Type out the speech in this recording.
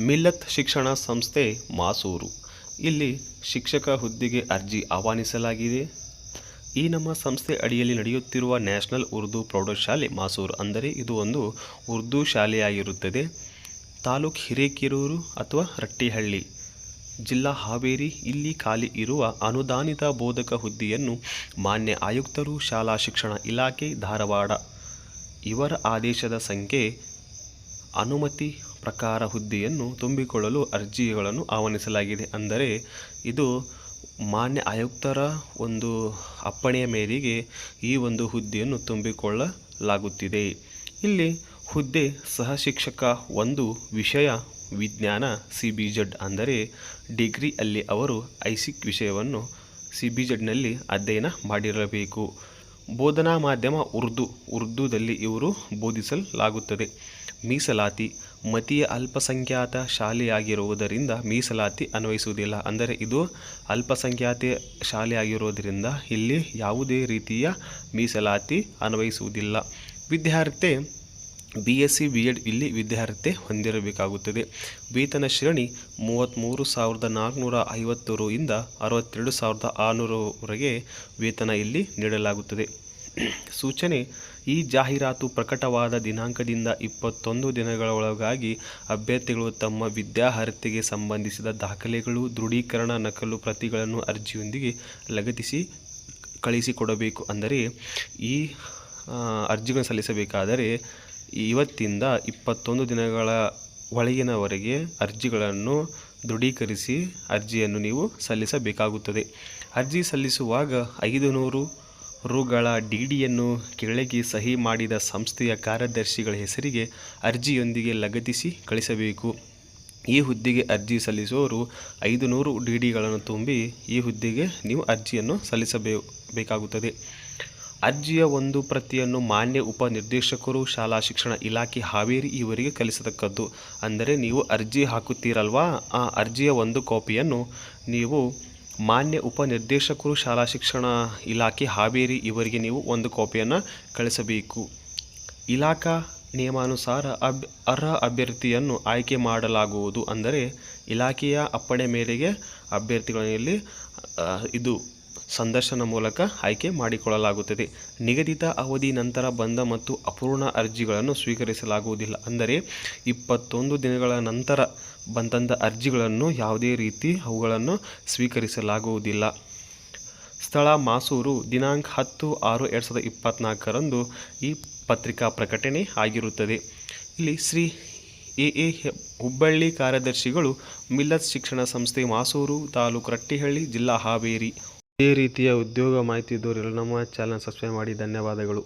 ಮಿಲ್ಲತ್ ಶಿಕ್ಷಣ ಸಂಸ್ಥೆ, ಮಾಸೂರು. ಇಲ್ಲಿ ಶಿಕ್ಷಕ ಹುದ್ದೆಗೆ ಅರ್ಜಿ ಆಹ್ವಾನಿಸಲಾಗಿದೆ. ಈ ನಮ್ಮ ಸಂಸ್ಥೆ ಅಡಿಯಲ್ಲಿ ನಡೆಯುತ್ತಿರುವ ನ್ಯಾಷನಲ್ ಉರ್ದು ಪ್ರೌಢಶಾಲೆ, ಮಾಸೂರು. ಅಂದರೆ ಇದು ಒಂದು ಉರ್ದು ಶಾಲೆಯಾಗಿರುತ್ತದೆ. ತಾಲೂಕ್ ಹಿರೇಕೆರೂರು ಅಥವಾ ರಟ್ಟಿಹಳ್ಳಿ. ಜಿಲ್ಲಾ ಹಾವೇರಿ, ಇಲ್ಲಿ ಖಾಲಿ ಇರುವ ಅನುದಾನಿತ ಬೋಧಕ ಹುದ್ದೆಯನ್ನು ಮಾನ್ಯ ಆಯುಕ್ತರು, ಶಾಲಾ ಶಿಕ್ಷಣ ಇಲಾಖೆ, ಧಾರವಾಡ. ಇವರ ಆದೇಶದ ಸಂಖ್ಯೆ ಅನುಮತಿ ಪ್ರಕಾರ ಹುದ್ದೆಯನ್ನು ತುಂಬಿಕೊಳ್ಳಲು ಅರ್ಜಿಗಳನ್ನು ಆಹ್ವಾನಿಸಲಾಗಿದೆ. ಅಂದರೆ ಇದು ಮಾನ್ಯ ಆಯುಕ್ತರ ಒಂದು ಅಪ್ಪಣೆಯ ಮೇರೆಗೆ ಈ ಒಂದು ಹುದ್ದೆಯನ್ನು ತುಂಬಿಕೊಳ್ಳಲಾಗುತ್ತಿದೆ. ಇಲ್ಲಿ ಹುದ್ದೆ ಸಹ ಶಿಕ್ಷಕ ಒಂದು ವಿಷಯ ವಿಜ್ಞಾನ ಸಿ ಬಿ ಜಡ್ ಅಂದರೆ ಡಿಗ್ರಿ ಅಲ್ಲಿ ಅವರು ಐಸಿಕ್ ವಿಷಯವನ್ನು ಸಿ ಬಿ ಜಡ್ನಲ್ಲಿ ಅಧ್ಯಯನ ಮಾಡಿರಬೇಕು. ಬೋಧನಾ ಮಾಧ್ಯಮ ಉರ್ದು, ಉರ್ದುದಲ್ಲಿ ಇವರು ಬೋಧಿಸಲಾಗುತ್ತದೆ. ಮೀಸಲಾತಿ, ಮತೀಯ ಅಲ್ಪಸಂಖ್ಯಾತ ಶಾಲೆಯಾಗಿರುವುದರಿಂದ ಮೀಸಲಾತಿ ಅನ್ವಯಿಸುವುದಿಲ್ಲ. ಅಂದರೆ ಇದು ಅಲ್ಪಸಂಖ್ಯಾತ ಶಾಲೆಯಾಗಿರೋದರಿಂದ ಇಲ್ಲಿ ಯಾವುದೇ ರೀತಿಯ ಮೀಸಲಾತಿ ಅನ್ವಯಿಸುವುದಿಲ್ಲ. ವಿದ್ಯಾರ್ಥಿ B S C B Ed ಇಲ್ಲಿ ವಿದ್ಯಾರ್ಹತೆ ಹೊಂದಿರಬೇಕಾಗುತ್ತದೆ. ವೇತನ ಶ್ರೇಣಿ ಮೂವತ್ತ್ಮೂರು ಸಾವಿರದ ನಾಲ್ಕುನೂರ ಐವತ್ತು ರು ಅರವತ್ತೆರಡು ಸಾವಿರದ ಆರುನೂರವರೆಗೆ ವೇತನ ಇಲ್ಲಿ ನೀಡಲಾಗುತ್ತದೆ. ಸೂಚನೆ, ಈ ಜಾಹೀರಾತು ಪ್ರಕಟವಾದ ದಿನಾಂಕದಿಂದ ಇಪ್ಪತ್ತೊಂದು ದಿನಗಳ ಒಳಗಾಗಿ ಅಭ್ಯರ್ಥಿಗಳು ತಮ್ಮ ವಿದ್ಯಾರ್ಹತೆಗೆ ಸಂಬಂಧಿಸಿದ ದಾಖಲೆಗಳು, ದೃಢೀಕರಣ ನಕಲು ಪ್ರತಿಗಳನ್ನು ಅರ್ಜಿಯೊಂದಿಗೆ ಲಗತ್ತಿಸಿ ಕಳಿಸಿಕೊಡಬೇಕು. ಅಂದರೆ ಈ ಅರ್ಜಿಗಳನ್ನು ಸಲ್ಲಿಸಬೇಕಾದರೆ ಇವತ್ತಿಂದ ಇಪ್ಪತ್ತೊಂದು ದಿನಗಳ ಒಳಗಿನವರೆಗೆ ಅರ್ಜಿಗಳನ್ನು ದೃಢೀಕರಿಸಿ ಅರ್ಜಿಯನ್ನು ನೀವು ಸಲ್ಲಿಸಬೇಕಾಗುತ್ತದೆ. ಅರ್ಜಿ ಸಲ್ಲಿಸುವಾಗ ಐದು ನೂರು ರುಗಳ ಡಿ ಡಿಯನ್ನು ಕೆಳಗೆ ಸಹಿ ಮಾಡಿದ ಸಂಸ್ಥೆಯ ಕಾರ್ಯದರ್ಶಿಗಳ ಹೆಸರಿಗೆ ಅರ್ಜಿಯೊಂದಿಗೆ ಲಗತ್ತಿಸಿ ಕಳಿಸಬೇಕು. ಈ ಹುದ್ದೆಗೆ ಅರ್ಜಿ ಸಲ್ಲಿಸುವವರು ಐದು ನೂರು ಡಿ ಡಿಗಳನ್ನು ತುಂಬಿ ಈ ಹುದ್ದೆಗೆ ನೀವು ಅರ್ಜಿಯನ್ನು ಸಲ್ಲಿಸಬೇ, ಬೇಕಾಗುತ್ತದೆ. ಅರ್ಜಿಯ ಒಂದು ಪ್ರತಿಯನ್ನು ಮಾನ್ಯ ಉಪನಿರ್ದೇಶಕರು ಶಾಲಾ ಶಿಕ್ಷಣ ಇಲಾಖೆ ಹಾವೇರಿ ಇವರಿಗೆ ಕಲಿಸತಕ್ಕದ್ದು. ಅಂದರೆ ನೀವು ಅರ್ಜಿ ಹಾಕುತ್ತೀರಲ್ವಾ? ಆ ಅರ್ಜಿಯ ಒಂದು ಕಾಪಿಯನ್ನು ನೀವು ಮಾನ್ಯ ಉಪನಿರ್ದೇಶಕರು ಶಾಲಾ ಶಿಕ್ಷಣ ಇಲಾಖೆ ಹಾವೇರಿ ಇವರಿಗೆ ನೀವು ಒಂದು ಕಾಪಿಯನ್ನು ಕಳಿಸಬೇಕು. ಇಲಾಖಾ ನಿಯಮಾನುಸಾರ ಅಬ್ ಅರ್ಹ ಅಭ್ಯರ್ಥಿಯನ್ನು ಆಯ್ಕೆ ಮಾಡಲಾಗುವುದು. ಅಂದರೆ ಇಲಾಖೆಯ ಅಪ್ಪಣೆ ಮೇರೆಗೆ ಅಭ್ಯರ್ಥಿಗಳಲ್ಲಿ ಇದು ಸಂದರ್ಶನ ಮೂಲಕ ಆಯ್ಕೆ ಮಾಡಿಕೊಳ್ಳಲಾಗುತ್ತದೆ. ನಿಗದಿತ ಅವಧಿ ನಂತರ ಬಂದ ಮತ್ತು ಅಪೂರ್ಣ ಅರ್ಜಿಗಳನ್ನು ಸ್ವೀಕರಿಸಲಾಗುವುದಿಲ್ಲ. ಅಂದರೆ ಇಪ್ಪತ್ತೊಂದು ದಿನಗಳ ನಂತರ ಬಂದಂಥ ಅರ್ಜಿಗಳನ್ನು ಯಾವುದೇ ರೀತಿ ಅವುಗಳನ್ನು ಸ್ವೀಕರಿಸಲಾಗುವುದಿಲ್ಲ. ಸ್ಥಳ ಮಾಸೂರು ದಿನಾಂಕ ಹತ್ತು ಆರು ಎರಡು ಸಾವಿರದ ಇಪ್ಪತ್ತ್ನಾಲ್ಕರಂದು ಈ ಪತ್ರಿಕಾ ಪ್ರಕಟಣೆ ಆಗಿರುತ್ತದೆ. ಇಲ್ಲಿ ಶ್ರೀ ಎ ಎ ಹುಬ್ಬಳ್ಳಿ ಕಾರ್ಯದರ್ಶಿಗಳು ಮಿಲ್ಲತ್ ಶಿಕ್ಷಣ ಸಂಸ್ಥೆ ಮಾಸೂರು ತಾಲೂಕು ರಟ್ಟಿಹಳ್ಳಿ ಜಿಲ್ಲಾ ಹಾವೇರಿ ಇದೇ ರೀತಿಯ ಉದ್ಯೋಗ ಮಾಹಿತಿ ಇದ್ದವರೆಲ್ಲ ನಮ್ಮ ಚಾನಲ್ ಸಬ್ಸ್ಕ್ರೈಬ್ ಮಾಡಿ. ಧನ್ಯವಾದಗಳು.